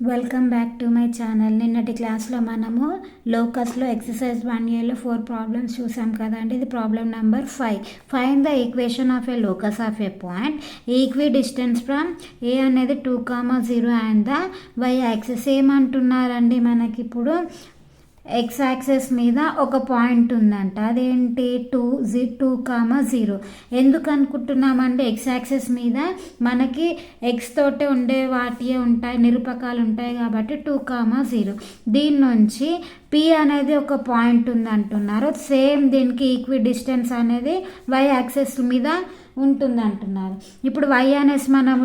Welcome back to my channel నిన్నటి క్లాస్లో మనము లోకస్లో ఎక్సర్సైజ్ వన్ ఇయర్లో ఫోర్ ప్రాబ్లమ్స్ చూసాం కదండి. ఇది problem number five find the equation of a locus of a point equidistant from A అనేది two comma zero and the Y axis ఏమంటున్నారండి మనకి ఇప్పుడు ఎక్స్ యాక్సెస్ మీద ఒక పాయింట్ ఉందంట. అదేంటి? Two G two comma zero ఎందుకు అనుకుంటున్నామంటే ఎక్స్ యాక్సెస్ మీద మనకి ఎక్స్ తోటే ఉండే వాటియే ఉంటాయి నిరూపకాలు ఉంటాయి కాబట్టి టూ కామా జీరో దీని నుంచి పి అనేది ఒక పాయింట్ ఉంది అంటున్నారు సేమ్ దీనికి ఈక్వి డిస్టెన్స్ అనేది వై యాక్సెస్ మీద ఉంటుంది అంటున్నారు ఇప్పుడు వై అనేసి మనము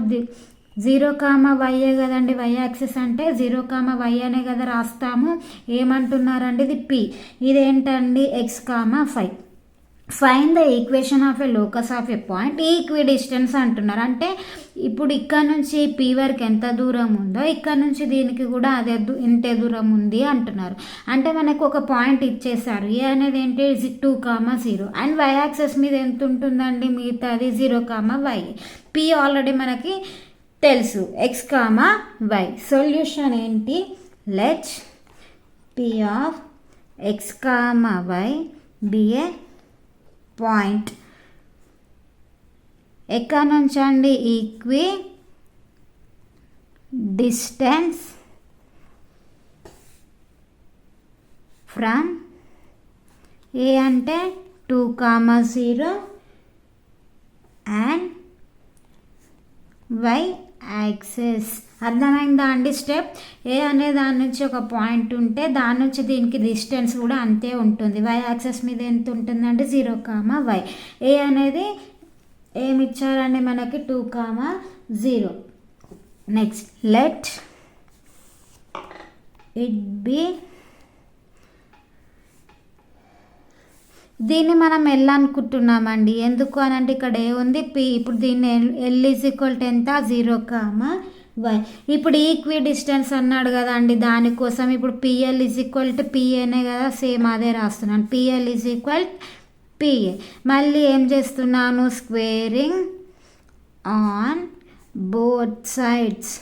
జీరో కామ వైఏ కదండి? వై యాక్సెస్ అంటే జీరో కామ వై అనే కదా రాస్తాము. ఏమంటున్నారండి? ఇది పి. ఇదేంటండి? X comma five find the equation of a locus of a point equidistance అంటున్నారు. అంటే ఇప్పుడు ఇక్కడ నుంచి పి వరకు ఎంత దూరం ఉందో ఇక్కడ నుంచి దీనికి కూడా అదే ఇంతే దూరం ఉంది అంటున్నారు. అంటే మనకు ఒక పాయింట్ ఇచ్చేసారు ఏ అనేది ఏంటి? Two comma zero. And Y axis మీద ఎంత ఉంటుందండి? మిగతాది zero comma Y. P already మనకి తెలుసు. X comma? వై సొల్యూషన్ ఏంటి? Let P of X comma Y be a point ఎక్కడ నుంచి అండి? ఈక్వి డిస్టెన్స్ ఫ్రమ్ ఏ అంటే two comma zero and Y axis. అర్థమైందా అండి స్టెప్? ఏ అనే దాని నుంచి ఒక పాయింట్ ఉంటే దాని నుంచి దీనికి డిస్టెన్స్ కూడా అంతే ఉంటుంది. వై యాక్సెస్ మీద ఎంత ఉంటుందంటే జీరో కామా వై. ఏ అనేది ఏమి ఇచ్చారండి మనకి? Two comma zero. Next let it be దీన్ని మనం ఎల్ అనుకుంటున్నామండి. ఎందుకు అని అంటే ఇక్కడ ఏ ఉంది? పి. ఇప్పుడు దీన్ని ఎల్ ఈజ్ ఈక్వల్ టు ఎంత? Zero comma? వై. ఇప్పుడు ఈక్వి డిస్టెన్స్ అన్నాడు కదండి. దానికోసం ఇప్పుడు పిఎల్ ఈజ్ ఈక్వల్ టు పిఏనే కదా సేమ్ అదే రాస్తున్నాను. పిఎల్ ఈజ్ ఈక్వల్ పిఏ మళ్ళీ ఏం చేస్తున్నాను? Squaring on both sides.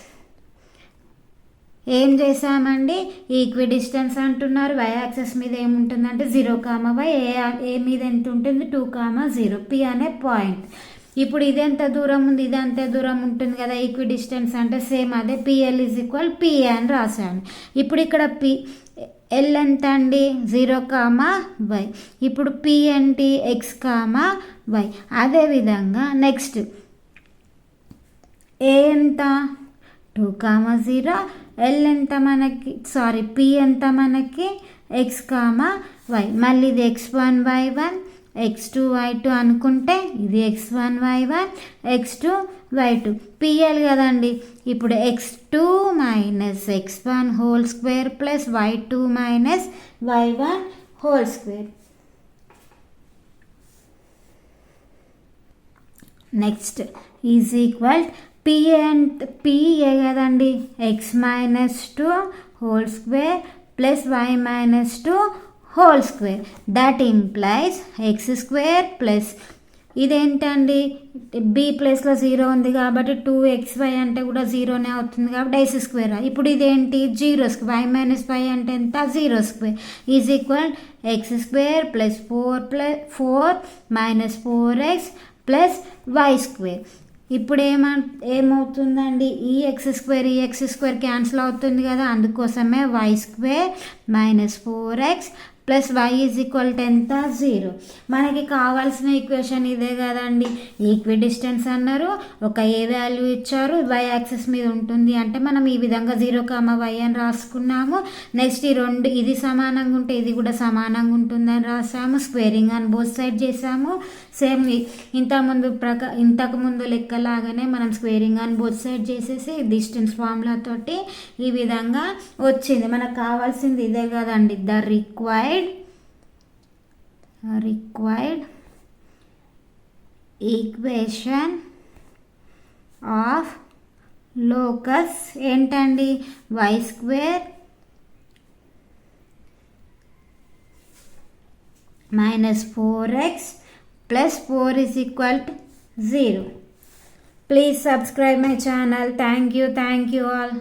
ఏం చేసామండి ఈక్వి డిస్టెన్స్ అంటున్నారు. వై యాక్సెస్ మీద ఏముంటుందంటే జీరో కామ వై ఏ ఏ మీద ఎంత ఉంటుంది? టూ కామా జీరో పి అనే పాయింట్ ఇప్పుడు ఇది ఎంత దూరం ఉంది? ఇది అంతే దూరం ఉంటుంది కదా. ఈక్వి డిస్టెన్స్ అంటే సేమ్ అదే పిఎల్ ఈజ్ ఈక్వల్ పిఏ అని రాశాను. ఇప్పుడు ఇక్కడ పి ఎల్ ఎంత అండి జీరో కామా వై ఇప్పుడు పి ఏంటి? ఎక్స్ కామా వై అదేవిధంగా నెక్స్ట్ ఏ ఎంత? టూ కామా జీరో ఎల్ ఎంత మనకి సారీ పి ఎంత మనకి ఎక్స్ కామా వై. మళ్ళీ ఇది X one Y one X two Y two అనుకుంటే ఇది X one Y one X two Y two. PL కదండి ఇప్పుడు X two minus X one whole square plus Y two minus Y one whole square. Next is equal PA PA కదండి. X minus two whole square plus Y minus two whole square that implies X square plus ఇదేంటండి? B ప్లస్లో zero ఉంది కాబట్టి two X why అంటే కూడా జీరోనే అవుతుంది కాబట్టి X square ఇప్పుడు ఇదేంటి? Zero square Y minus Y అంటే ఎంత? Zero square is equal X square plus four plus four minus four X plus Y square ఇప్పుడు ఏమ ఏమవుతుందండి? ఈ ఎక్స్ స్క్వేర్ ఈ ఎక్స్ స్క్వేర్ క్యాన్సిల్ అవుతుంది కదా అందుకోసమే Y square minus four X plus Y is equal to ఎంత zero. మనకి కావాల్సిన ఈక్వేషన్ ఇదే కదండి. ఈక్వి డిస్టెన్స్ అన్నారు. ఒక ఏ వాల్యూ ఇచ్చారు. వై యాక్సెస్ మీద ఉంటుంది అంటే మనం ఈ విధంగా జీరో కామ వై అని రాసుకున్నాము. నెక్స్ట్ ఈ రెండు ఇది సమానంగా ఉంటే ఇది కూడా సమానంగా ఉంటుందని రాసాము స్క్వేరింగ్ అని బోత్ సైడ్ చేసాము సేమ్ ఇంతకుముందు ప్రక ఇంతకుముందు లెక్కలాగానే మనం స్క్వేరింగ్ అని బోత్ సైడ్ చేసేసి డిస్టెన్స్ ఫార్ములా తోటి ఈ విధంగా వచ్చింది. మనకు కావాల్సింది ఇదే కదండి. The required required equation of locus ఏంటండి Y square minus four X plus four is equal to zero please subscribe my channel thank you thank you all